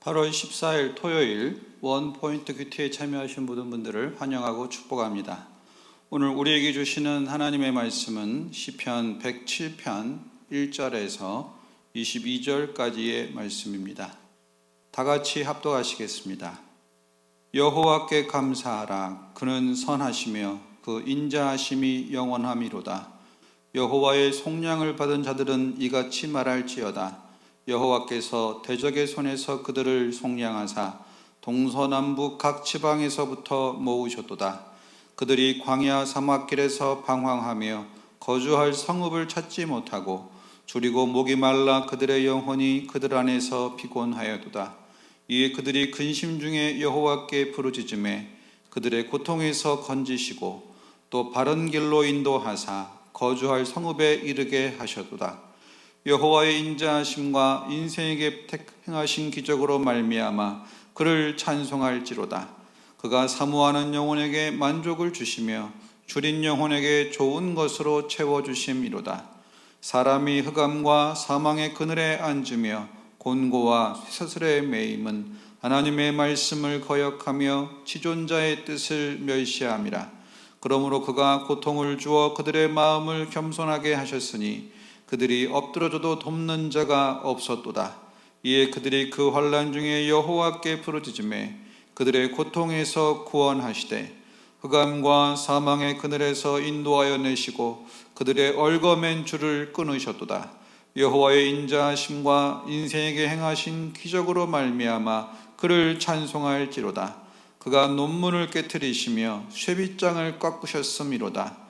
8월 14일 토요일 원 포인트 큐티에 참여하신 모든 분들을 환영하고 축복합니다. 오늘 우리에게 주시는 하나님의 말씀은 시편 107편 1절에서 22절까지의 말씀입니다. 다 같이 합독하시겠습니다. 여호와께 감사하라 그는 선하시며 그 인자하심이 영원함이로다. 여호와의 속량을 받은 자들은 이같이 말할지어다. 여호와께서 대적의 손에서 그들을 속량하사 동서남북 각 지방에서부터 모으셨도다. 그들이 광야 사막길에서 방황하며 거주할 성읍을 찾지 못하고 줄이고 목이 말라 그들의 영혼이 그들 안에서 피곤하여도다. 이에 그들이 근심 중에 여호와께 부르짖음에 그들의 고통에서 건지시고 또 바른 길로 인도하사 거주할 성읍에 이르게 하셨도다. 여호와의 인자하심과 인생에게 행하신 기적으로 말미암아 그를 찬송할지로다. 그가 사모하는 영혼에게 만족을 주시며 줄인 영혼에게 좋은 것으로 채워 주심이로다. 사람이 흑암과 사망의 그늘에 앉으며 곤고와 쇠사슬에 매임은 하나님의 말씀을 거역하며 지존자의 뜻을 멸시함이라. 그러므로 그가 고통을 주어 그들의 마음을 겸손하게 하셨으니 그들이 엎드러져도 돕는 자가 없었도다. 이에 그들이 그 환란 중에 여호와께 부르짖음에 그들의 고통에서 구원하시되 흑암과 사망의 그늘에서 인도하여 내시고 그들의 얼거맨 줄을 끊으셨도다. 여호와의 인자하심과 인생에게 행하신 기적으로 말미암아 그를 찬송할지로다. 그가 논문을 깨뜨리시며 쇠빗장을 꺾으셨음이로다.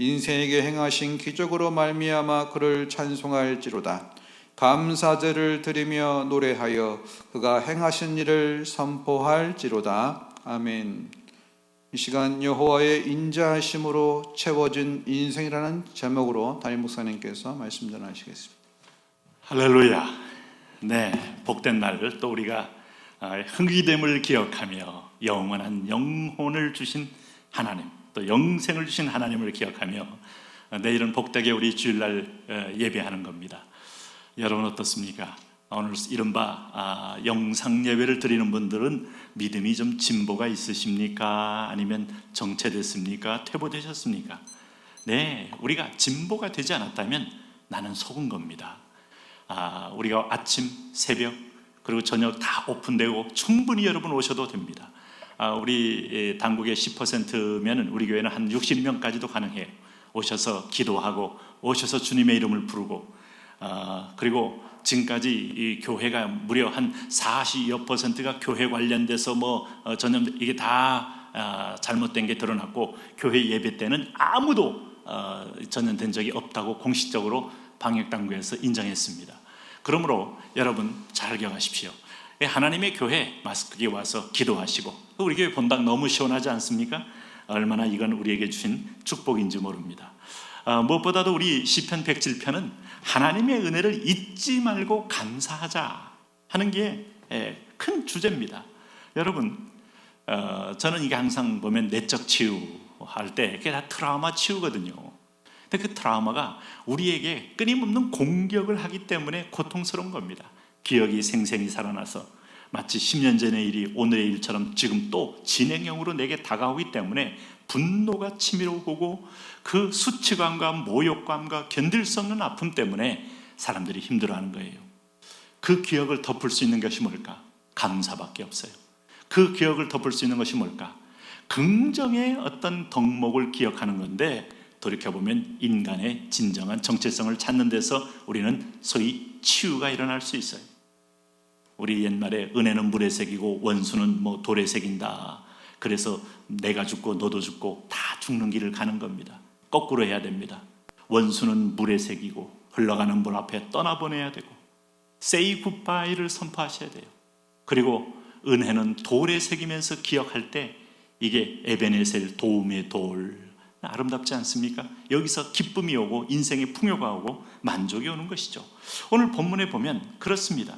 인생에게 행하신 기적으로 말미암아 그를 찬송할지로다. 감사제를 드리며 노래하여 그가 행하신 일을 선포할지로다. 아멘. 이 시간 여호와의 인자하심으로 채워진 인생이라는 제목으로 담임 목사님께서 말씀 전하시겠습니다. 할렐루야. 네, 복된 날또 우리가 아, 흥기됨을 기억하며 영원한 영혼을 주신 하나님, 또 영생을 주신 하나님을 기억하며 내일은 복되게 우리 주일날 어, 예배하는 겁니다. 여러분 어떻습니까? 오늘 이른바 아, 영상 예배를 드리는 분들은 믿음이 좀 진보가 있으십니까? 아니면 정체됐습니까? 퇴보되셨습니까? 네, 우리가 진보가 되지 않았다면 나는 속은 겁니다. 아, 우리가 아침, 새벽, 그리고 저녁 다 오픈되고 충분히 여러분 오셔도 됩니다. 아, 우리 당국의 10%면은 우리 교회는 한 60명까지도 가능해요. 오셔서 기도하고 오셔서 주님의 이름을 부르고 아, 그리고 지금까지 이 교회가 무려 한 40여 퍼센트가 교회 관련돼서 뭐 어, 전염 이게 다 아, 잘못된 게 드러났고 교회 예배 때는 아무도 어, 전염된 적이 없다고 공식적으로 방역 당국에서 인정했습니다. 그러므로 여러분 잘 기억하십시오. 하나님의 교회 마스크에 와서 기도하시고 우리 교회 본당 너무 시원하지 않습니까? 얼마나 이건 우리에게 주신 축복인지 모릅니다. 아, 무엇보다도 우리 시편 107편은 하나님의 은혜를 잊지 말고 감사하자 하는 게 큰 주제입니다. 여러분, 어, 저는 이게 항상 보면 내적 치유할 때 그게 다 트라우마 치유거든요. 근데 그 트라우마가 우리에게 끊임없는 공격을 하기 때문에 고통스러운 겁니다. 기억이 생생히 살아나서 마치 10년 전의 일이 오늘의 일처럼 지금 또 진행형으로 내게 다가오기 때문에 분노가 치밀어 오고 그 수치감과 모욕감과 견딜 수 없는 아픔 때문에 사람들이 힘들어하는 거예요. 그 기억을 덮을 수 있는 것이 뭘까? 감사밖에 없어요. 그 기억을 덮을 수 있는 것이 뭘까? 긍정의 어떤 덕목을 기억하는 건데 돌이켜보면 인간의 진정한 정체성을 찾는 데서 우리는 소위 치유가 일어날 수 있어요. 우리 옛말에 은혜는 물에 새기고 원수는 뭐 돌에 새긴다. 그래서 내가 죽고 너도 죽고 다 죽는 길을 가는 겁니다. 거꾸로 해야 됩니다. 원수는 물에 새기고 흘러가는 물 앞에 떠나보내야 되고 say goodbye를 선포하셔야 돼요. 그리고 은혜는 돌에 새기면서 기억할 때 이게 에베네셀 도움의 돌 아름답지 않습니까? 여기서 기쁨이 오고 인생의 풍요가 오고 만족이 오는 것이죠. 오늘 본문에 보면 그렇습니다.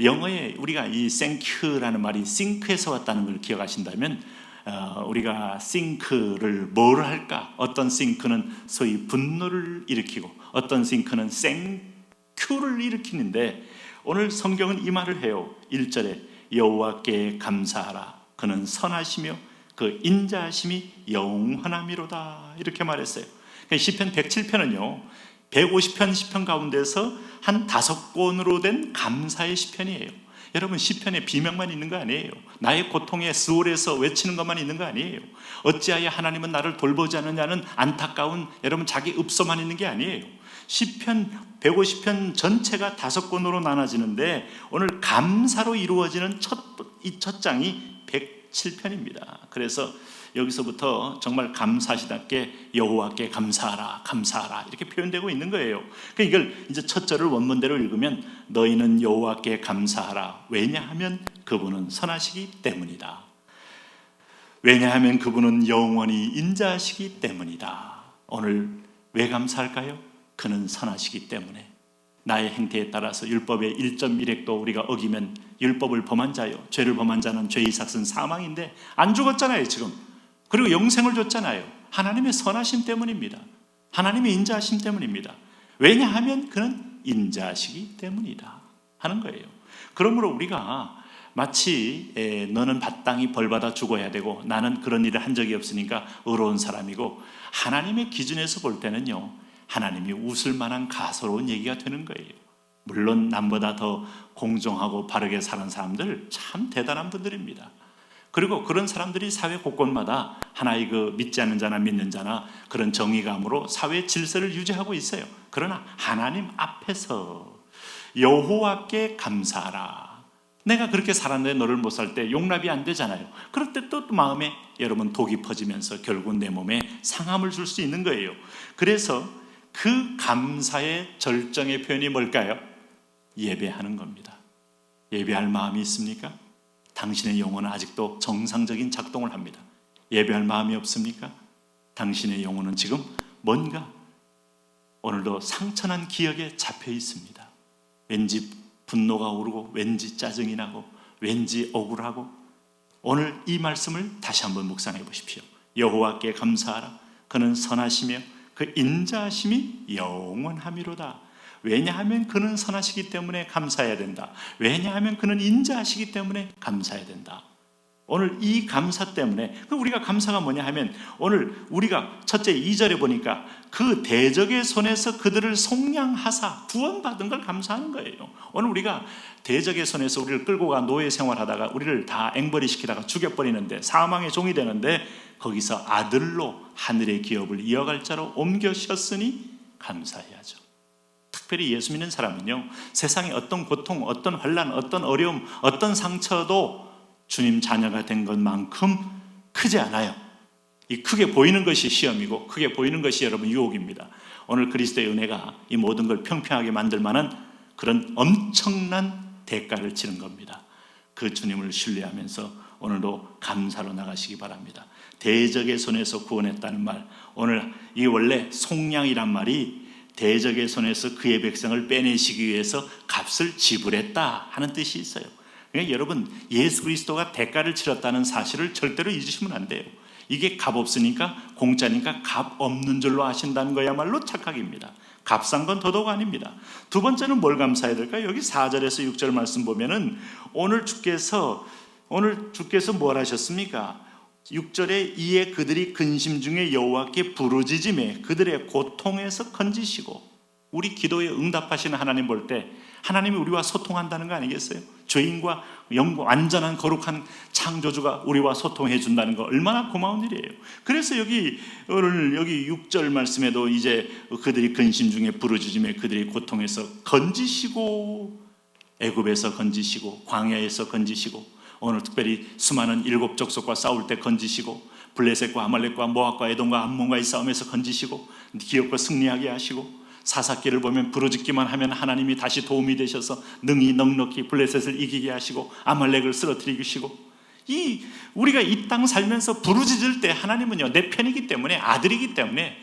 영어에 우리가 이 thank라는 말이 sink에서 왔다는 걸 기억하신다면 어, 우리가 sink를 뭘 할까? 어떤 sink는 소위 분노를 일으키고 어떤 sink는 thank를 일으키는데 오늘 성경은 이 말을 해요. 1절에 여호와께 감사하라. 그는 선하시며 그 인자하심이 영원함이로다. 이렇게 말했어요. 그러니까 시편 107편은요. 150편 시편 가운데서 한 다섯 권으로 된 감사의 시편이에요. 여러분 시편에 비명만 있는 거 아니에요. 나의 고통에 스올에서 외치는 것만 있는 거 아니에요. 어찌하여 하나님은 나를 돌보지 않느냐는 안타까운 여러분 자기 읍소만 있는 게 아니에요. 시편 150편 전체가 다섯 권으로 나눠지는데 오늘 감사로 이루어지는 첫 이 첫 장이 107편입니다. 그래서 여기서부터 정말 감사시답게 여호와께 감사하라, 감사하라 이렇게 표현되고 있는 거예요. 그러니까 이걸 이제 첫 절을 원문대로 읽으면 너희는 여호와께 감사하라. 왜냐하면 그분은 선하시기 때문이다. 왜냐하면 그분은 영원히 인자하시기 때문이다. 오늘 왜 감사할까요? 그는 선하시기 때문에 나의 행태에 따라서 율법의 1.1핵도 우리가 어기면 율법을 범한 자요 죄를 범한 자는 죄의 삭은 사망인데 안 죽었잖아요 지금 그리고 영생을 줬잖아요 하나님의 선하심 때문입니다 하나님의 인자하심 때문입니다 왜냐하면 그는 인자하시기 때문이다 하는 거예요 그러므로 우리가 마치 에, 너는 마땅히 벌받아 죽어야 되고 나는 그런 일을 한 적이 없으니까 의로운 사람이고 하나님의 기준에서 볼 때는요 하나님이 웃을 만한 가소로운 얘기가 되는 거예요. 물론 남보다 더 공정하고 바르게 사는 사람들 참 대단한 분들입니다. 그리고 그런 사람들이 사회 곳곳마다 하나의 그 믿지 않는 자나 믿는 자나 그런 정의감으로 사회 질서를 유지하고 있어요. 그러나 하나님 앞에서 여호와께 감사하라. 내가 그렇게 살았는데 너를 못 살 때 용납이 안 되잖아요. 그럴 때 또 마음에 여러분 독이 퍼지면서 결국 내 몸에 상함을 줄 수 있는 거예요. 그래서 그 감사의 절정의 표현이 뭘까요? 예배하는 겁니다. 예배할 마음이 있습니까? 당신의 영혼은 아직도 정상적인 작동을 합니다. 예배할 마음이 없습니까? 당신의 영혼은 지금 뭔가 오늘도 상처난 기억에 잡혀 있습니다. 왠지 분노가 오르고 왠지 짜증이 나고 왠지 억울하고 오늘 이 말씀을 다시 한번 묵상해 보십시오. 여호와께 감사하라. 그는 선하시며 그 인자하심이 영원함이로다. 왜냐하면 그는 선하시기 때문에 감사해야 된다. 왜냐하면 그는 인자하시기 때문에 감사해야 된다. 오늘 이 감사 때문에 그 우리가 감사가 뭐냐 하면 오늘 우리가 첫째 2절에 보니까 그 대적의 손에서 그들을 속량하사 구원받은 걸 감사하는 거예요. 오늘 우리가 대적의 손에서 우리를 끌고 가 노예 생활하다가 우리를 다 앵벌이 시키다가 죽여버리는데 사망의 종이 되는데 거기서 아들로 하늘의 기업을 이어갈 자로 옮겨셨으니 감사해야죠. 특별히 예수 믿는 사람은요 세상의 어떤 고통, 어떤 환란, 어떤 어려움, 어떤 상처도 주님 자녀가 된 것만큼 크지 않아요. 이 크게 보이는 것이 시험이고 크게 보이는 것이 여러분 유혹입니다. 오늘 그리스도의 은혜가 이 모든 걸 평평하게 만들 만한 그런 엄청난 대가를 치는 겁니다. 그 주님을 신뢰하면서 오늘도 감사로 나가시기 바랍니다. 대적의 손에서 구원했다는 말. 오늘 이 원래 속량이란 말이 대적의 손에서 그의 백성을 빼내시기 위해서 값을 지불했다 하는 뜻이 있어요. 그러니까 여러분 예수 그리스도가 대가를 치렀다는 사실을 절대로 잊으시면 안 돼요. 이게 값 없으니까 공짜니까 값 없는 줄로 아신다는 거야말로 착각입니다. 값싼 건 더더욱 아닙니다. 두 번째는 뭘 감사해야 될까요? 여기 4절에서 6절 말씀 보면은 오늘 주께서 오늘 주께서 뭘 하셨습니까? 6절에 이에 그들이 근심 중에 여호와께 부르짖음에 그들의 고통에서 건지시고 우리 기도에 응답하시는 하나님 볼 때 하나님이 우리와 소통한다는 거 아니겠어요? 죄인과 영 완전한 거룩한 창조주가 우리와 소통해 준다는 거 얼마나 고마운 일이에요. 그래서 여기 오늘 여기 6절 말씀에도 이제 그들이 근심 중에 부르짖음에 그들이 고통에서 건지시고 애굽에서 건지시고 광야에서 건지시고 오늘 특별히 수많은 일곱 족속과 싸울 때 건지시고 블레셋과 아말렉과 모압과 에돔과 암몬과의 싸움에서 건지시고 기업과 승리하게 하시고 사사기를 보면 부르짖기만 하면 하나님이 다시 도움이 되셔서 능히 넉넉히 블레셋을 이기게 하시고 아말렉을 쓰러뜨리시고 이 우리가 이 땅 살면서 부르짖을 때 하나님은요 내 편이기 때문에 아들이기 때문에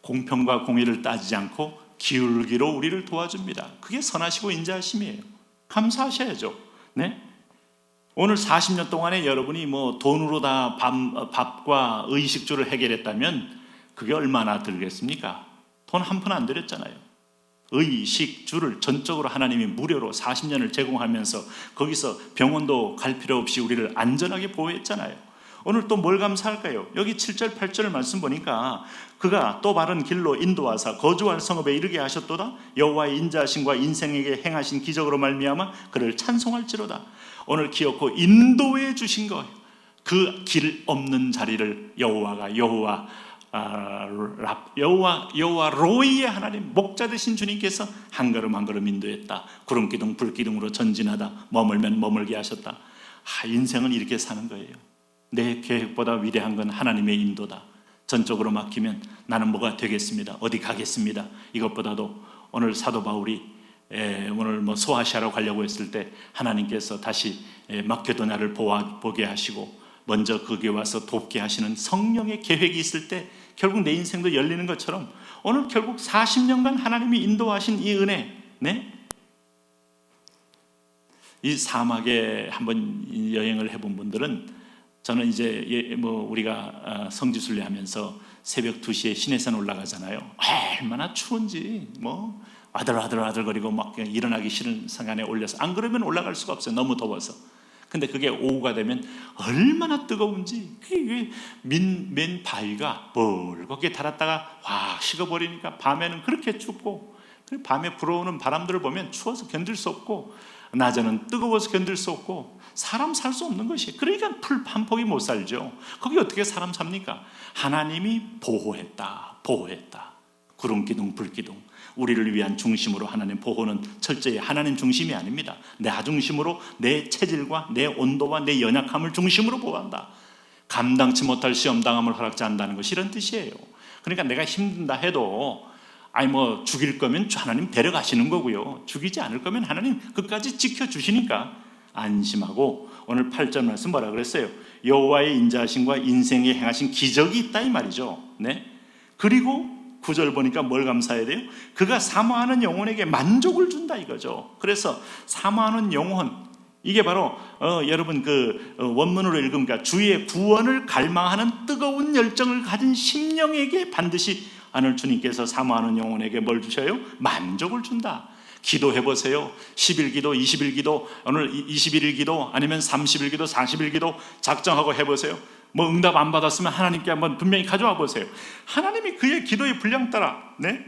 공평과 공의를 따지지 않고 기울기로 우리를 도와줍니다. 그게 선하시고 인자하심이에요. 감사하셔야죠. 네? 오늘 40년 동안에 여러분이 뭐 돈으로 다 밥, 밥과 의식주를 해결했다면 그게 얼마나 들겠습니까? 돈 한 푼 안 들였잖아요. 의식주를 전적으로 하나님이 무료로 40년을 제공하면서 거기서 병원도 갈 필요 없이 우리를 안전하게 보호했잖아요. 오늘 또 뭘 감사할까요? 여기 7절 8절 말씀 보니까 그가 또 바른 길로 인도하사 거주할 성읍에 이르게 하셨도다. 여호와의 인자하심과 인생에게 행하신 기적으로 말미암아 그를 찬송할지로다. 오늘 기억고 인도해 주신 거예요. 그 길 없는 자리를 여호와가 여호와 아, 랍, 여호와 여호와 로이의 하나님 목자 되신 주님께서 한 걸음 한 걸음 인도했다. 구름 기둥 불 기둥으로 전진하다. 머물면 머물게 하셨다. 아, 인생은 이렇게 사는 거예요 내 계획보다 위대한 건 하나님의 인도다. 전적으로 맡기면 나는 뭐가 되겠습니다. 어디 가겠습니다. 이것보다도 오늘 사도 바울이 에, 오늘 뭐 소아시아로 가려고 했을 때 하나님께서 다시 보아, 보게 하시고 먼저 거기에 와서 돕게 하시는 성령의 계획이 있을 때 결국 내 인생도 열리는 것처럼 오늘 결국 40년간 하나님이 인도하신 이 은혜, 네? 이 사막에 한번 여행을 해본 분들은 저는 이제 예, 뭐 우리가 아, 성지순례 하면서 새벽 2시에 시내산 올라가잖아요. 얼마나 추운지 뭐 아들아들아들거리고 막 일어나기 싫은 상간에 올려서 안 그러면 올라갈 수가 없어요. 너무 더워서. 근데 그게 오후가 되면 얼마나 뜨거운지 그게 맨, 맨 바위가 멀겋게 달았다가 확 식어버리니까 밤에는 그렇게 춥고 그 밤에 불어오는 바람들을 보면 추워서 견딜 수 없고 낮에는 뜨거워서 견딜 수 없고 사람 살 수 없는 것이 그러니까 풀 한 폭이 못 살죠. 거기 어떻게 사람 삽니까? 하나님이 보호했다. 보호했다. 구름 기둥 불 기둥 우리를 위한 중심으로 하나님 보호는 철저히 하나님 중심이 아닙니다. 내 중심으로 내 체질과 내 온도와 내 연약함을 중심으로 보호한다. 감당치 못할 시험 당함을 허락지 않는다는 것이 이런 뜻이에요. 그러니까 내가 힘든다 해도 아니 뭐 죽일 거면 하나님 데려가시는 거고요. 죽이지 않을 거면 하나님 끝까지 지켜 주시니까 안심하고 오늘 8절 말씀 뭐라 그랬어요? 여호와의 인자하심과 인생에 행하신 기적이 있다 이 말이죠. 네. 그리고 9절 보니까 뭘 감사해야 돼요? 그가 사모하는 영혼에게 만족을 준다 이거죠. 그래서 사모하는 영혼 이게 바로 어, 여러분 그 어, 원문으로 읽으니까 주의 구원을 갈망하는 뜨거운 열정을 가진 심령에게 반드시 하늘 주님께서 사모하는 영혼에게 뭘 주셔요? 만족을 준다. 기도해 보세요. 10일 기도, 20일 기도, 오늘 21일 기도, 아니면 30일 기도, 40일 기도 작정하고 해 보세요. 뭐 응답 안 받았으면 하나님께 한번 분명히 가져와 보세요. 하나님이 그의 기도의 분량 따라 네?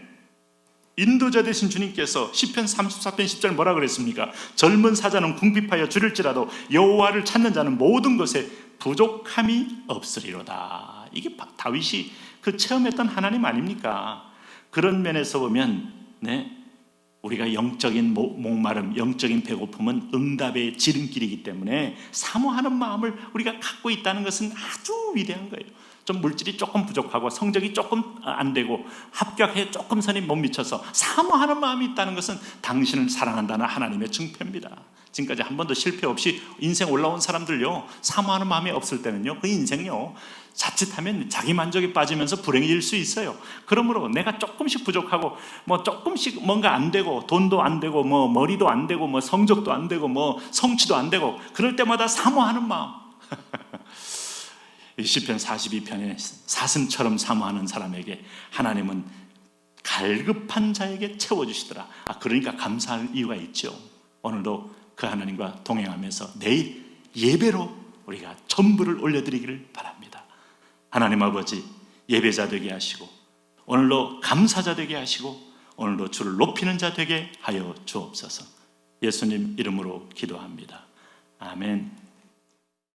인도자 되신 주님께서 시편 34편 10절 뭐라 그랬습니까? 젊은 사자는 궁핍하여 줄일지라도 여호와를 찾는 자는 모든 것에 부족함이 없으리로다. 이게 다윗이 그 체험했던 하나님 아닙니까? 그런 면에서 보면 네, 우리가 영적인 목마름, 영적인 배고픔은 응답의 지름길이기 때문에 사모하는 마음을 우리가 갖고 있다는 것은 아주 위대한 거예요. 좀 물질이 조금 부족하고 성적이 조금 안 되고 합격해 조금 선이 못 미쳐서 사모하는 마음이 있다는 것은 당신을 사랑한다는 하나님의 증표입니다. 지금까지 한 번도 실패 없이 인생 올라온 사람들요 사모하는 마음이 없을 때는요 그 인생요 자칫하면 자기 만족에 빠지면서 불행해질 수 있어요. 그러므로 내가 조금씩 부족하고 뭐 조금씩 뭔가 안 되고 돈도 안 되고 뭐 머리도 안 되고 뭐 성적도 안 되고 뭐 성취도 안 되고 그럴 때마다 사모하는 마음. 시편 42편에 사슴처럼 사모하는 사람에게 하나님은 갈급한 자에게 채워 주시더라. 아, 그러니까 감사할 이유가 있죠. 오늘도 그 하나님과 동행하면서 내일 예배로 우리가 전부를 올려드리기를 바랍니다. 하나님 아버지 예배자 되게 하시고 오늘도 감사자 되게 하시고 오늘도 주를 높이는 자 되게 하여 주옵소서. 예수님 이름으로 기도합니다. 아멘.